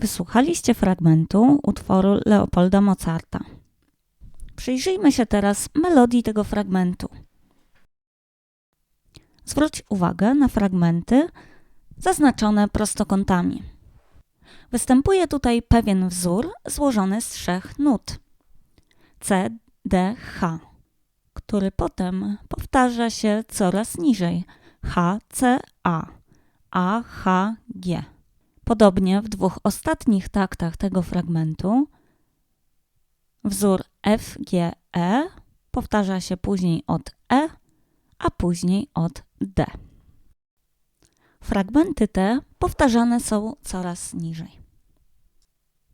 Wysłuchaliście fragmentu utworu Leopolda Mozarta. Przyjrzyjmy się teraz melodii tego fragmentu. Zwróć uwagę na fragmenty zaznaczone prostokątami. Występuje tutaj pewien wzór złożony z trzech nut C, D, H, który potem powtarza się coraz niżej H, C, A, A, H, G. Podobnie w dwóch ostatnich taktach tego fragmentu wzór F, G, E powtarza się później od E, a później od D. Fragmenty te powtarzane są coraz niżej.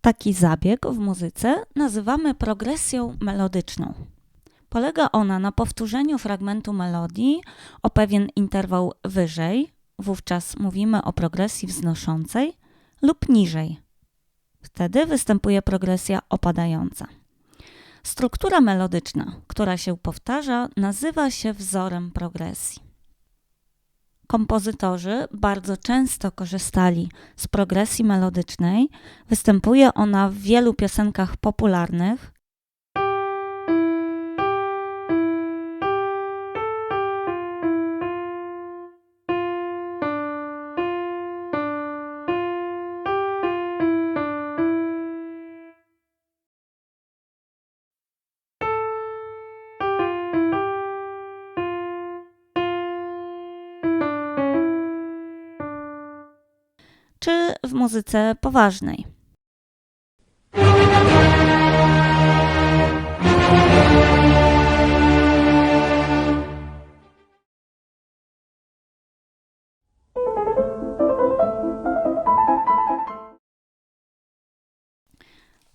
Taki zabieg w muzyce nazywamy progresją melodyczną. Polega ona na powtórzeniu fragmentu melodii o pewien interwał wyżej, wówczas mówimy o progresji wznoszącej, lub niżej. Wtedy występuje progresja opadająca. Struktura melodyczna, która się powtarza, nazywa się wzorem progresji. Kompozytorzy bardzo często korzystali z progresji melodycznej. Występuje ona w wielu piosenkach popularnych. Muzyce poważnej.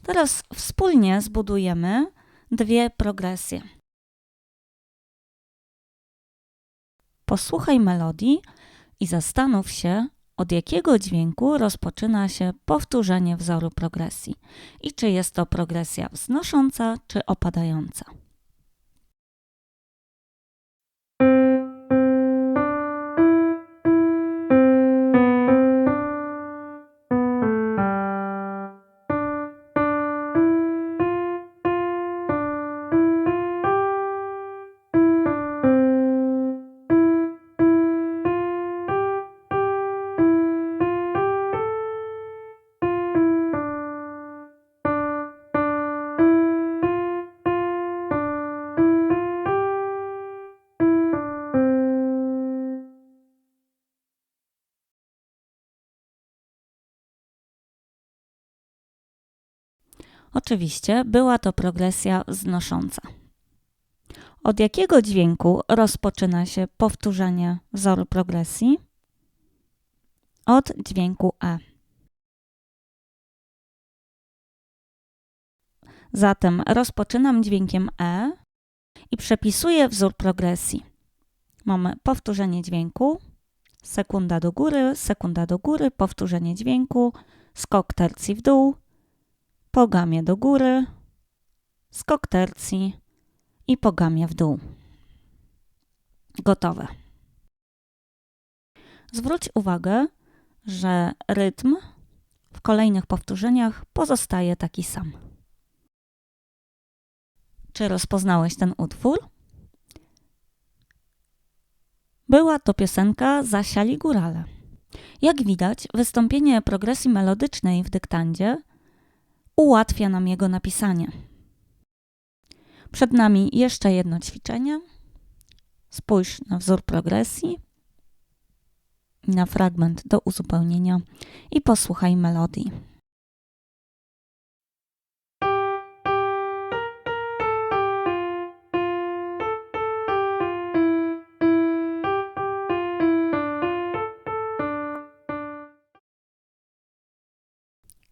Teraz wspólnie zbudujemy dwie progresje. Posłuchaj melodii i zastanów się, od jakiego dźwięku rozpoczyna się powtórzenie wzoru progresji i czy jest to progresja wznosząca czy opadająca. Oczywiście była to progresja znosząca. Od jakiego dźwięku rozpoczyna się powtórzenie wzoru progresji? Od dźwięku E. Zatem rozpoczynam dźwiękiem E i przepisuję wzór progresji. Mamy powtórzenie dźwięku, sekunda do góry, sekunda do góry, powtórzenie dźwięku, skok tercji w dół, pogamie do góry, skok tercji i pogamie w dół. Gotowe. Zwróć uwagę, że rytm w kolejnych powtórzeniach pozostaje taki sam. Czy rozpoznałeś ten utwór? Była to piosenka Zasiali Górale. Jak widać, wystąpienie progresji melodycznej w dyktandzie ułatwia nam jego napisanie. Przed nami jeszcze jedno ćwiczenie. Spójrz na wzór progresji, na fragment do uzupełnienia i posłuchaj melodii.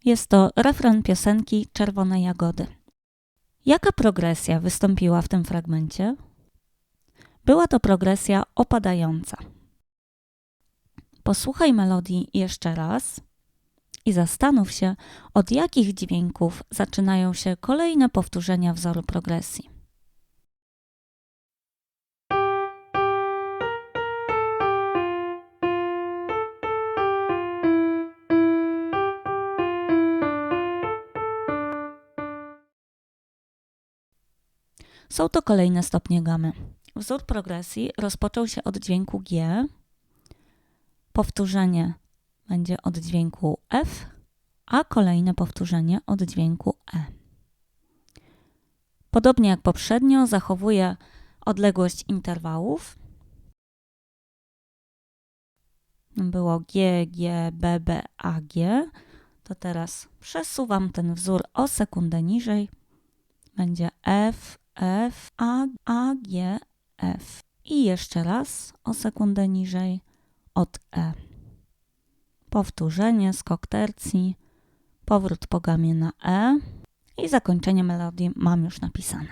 Jest to refren piosenki Czerwone Jagody. Jaka progresja wystąpiła w tym fragmencie? Była to progresja opadająca. Posłuchaj melodii jeszcze raz i zastanów się, od jakich dźwięków zaczynają się kolejne powtórzenia wzoru progresji. Są to kolejne stopnie gamy. Wzór progresji rozpoczął się od dźwięku G. Powtórzenie będzie od dźwięku F, a kolejne powtórzenie od dźwięku E. Podobnie jak poprzednio, zachowuje odległość interwałów. Było G, G, B, B, A, G. To teraz przesuwam ten wzór o sekundę niżej. Będzie F, F, A, A, G, F. I jeszcze raz o sekundę niżej od E. Powtórzenie, skok tercji, powrót po gamie na E i zakończenie melodii mam już napisane.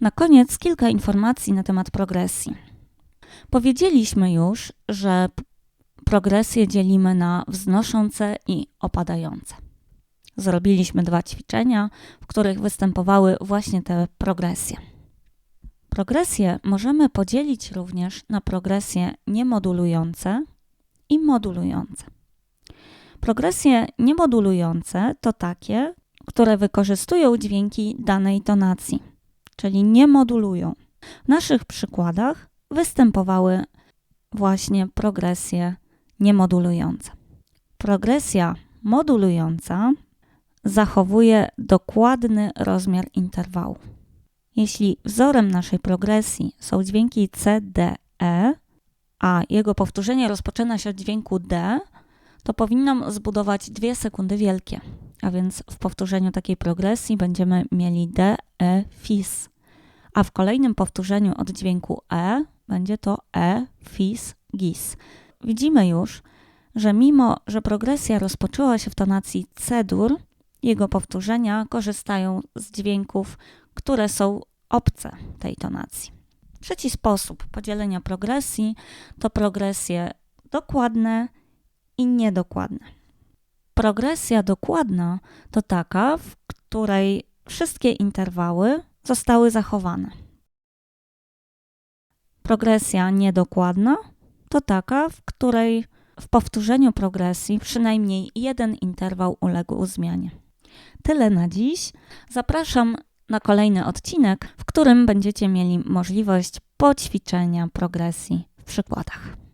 Na koniec kilka informacji na temat progresji. Powiedzieliśmy już, że progresję dzielimy na wznoszące i opadające. Zrobiliśmy dwa ćwiczenia, w których występowały właśnie te progresje. Progresje możemy podzielić również na progresje niemodulujące i modulujące. Progresje niemodulujące to takie, które wykorzystują dźwięki danej tonacji, czyli nie modulują. W naszych przykładach występowały właśnie progresje niemodulujące. Progresja modulująca zachowuje dokładny rozmiar interwału. Jeśli wzorem naszej progresji są dźwięki C, D, E, a jego powtórzenie rozpoczyna się od dźwięku D, to powinnam zbudować dwie sekundy wielkie. A więc w powtórzeniu takiej progresji będziemy mieli D, E, FIS. A w kolejnym powtórzeniu od dźwięku E będzie to E, FIS, GIS. Widzimy już, że mimo, że progresja rozpoczęła się w tonacji C-dur, jego powtórzenia korzystają z dźwięków, które są obce tej tonacji. Trzeci sposób podzielenia progresji to progresje dokładne i niedokładne. Progresja dokładna to taka, w której wszystkie interwały zostały zachowane. Progresja niedokładna to taka, w której w powtórzeniu progresji przynajmniej jeden interwał uległ zmianie. Tyle na dziś. Zapraszam na kolejny odcinek, w którym będziecie mieli możliwość poćwiczenia progresji w przykładach.